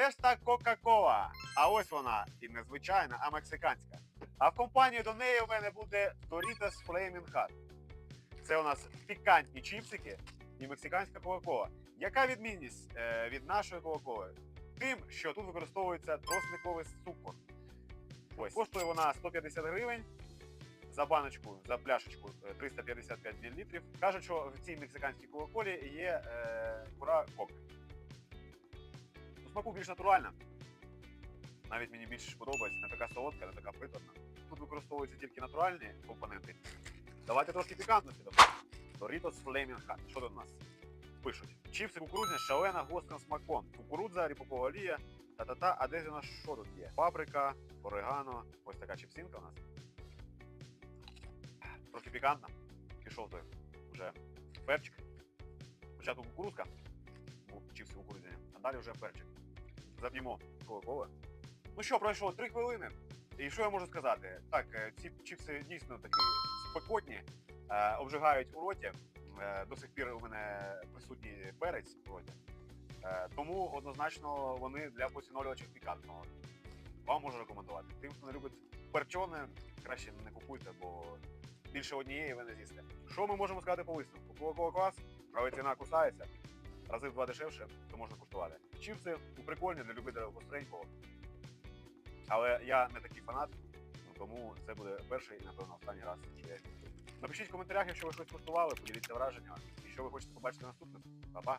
де ж та Кока-Кола? А ось вона і не звичайна, а мексиканська. А в компанії до неї у мене буде Doritos Flaming Hot. Це у нас пікантні чіпсики і мексиканська Кока-Кола. Яка відмінність е, від нашої Кока-Коли? Тим, що тут використовується тросниковий цукор. Ось коштує вона 150 гривень. За баночку, за пляшечку е, 355 мл. Кажуть, що в цій мексиканській Кока-Колі є е, кура коки. Смаку більш натуральна. Навіть мені більше подобається, не така солодка, не така приторна. Тут використовуються тільки натуральні компоненти. Давайте трошки пікантності додамо. Doritos Flaming. Що тут у нас? Пишуть. Чіпси кукурудзяні шалена гострим смаком. Кукурудза, ріпокова олія, та-та-та. А де ж у нас що тут є? Паприка, орегано. Ось така чіпсинка у нас. Трохи пікантна. Пішов той вже перчик. Спочатку кукурудзка, чіпси кукурудзяні, а далі вже перчик. Зап'ємо кока-коли. Ну що, пройшло 3 хвилини. І що я можу сказати? Так, е, ці чіпси дійсно такі спекотні, е, обжигають у роті. Е, До сих пір у мене присутній перець в роті. Тому однозначно вони для поціновувачів пікантного. Вам можу рекомендувати. Тим, хто не любить перчоне, краще не купуйте, бо більше однієї ви не з'їсте. Що ми можемо сказати по висновку? Кока-кола клас, але ціна кусається. Рази в два дешевше, то можна куштувати. Чіпси ну, прикольні для любителя гостренького. Але я не такий фанат, ну, тому це буде перший напевно, останній раз, що я. Напишіть в коментарях, якщо ви щось куштували, поділіться враженнями. І що ви хочете побачити наступним. Па-па!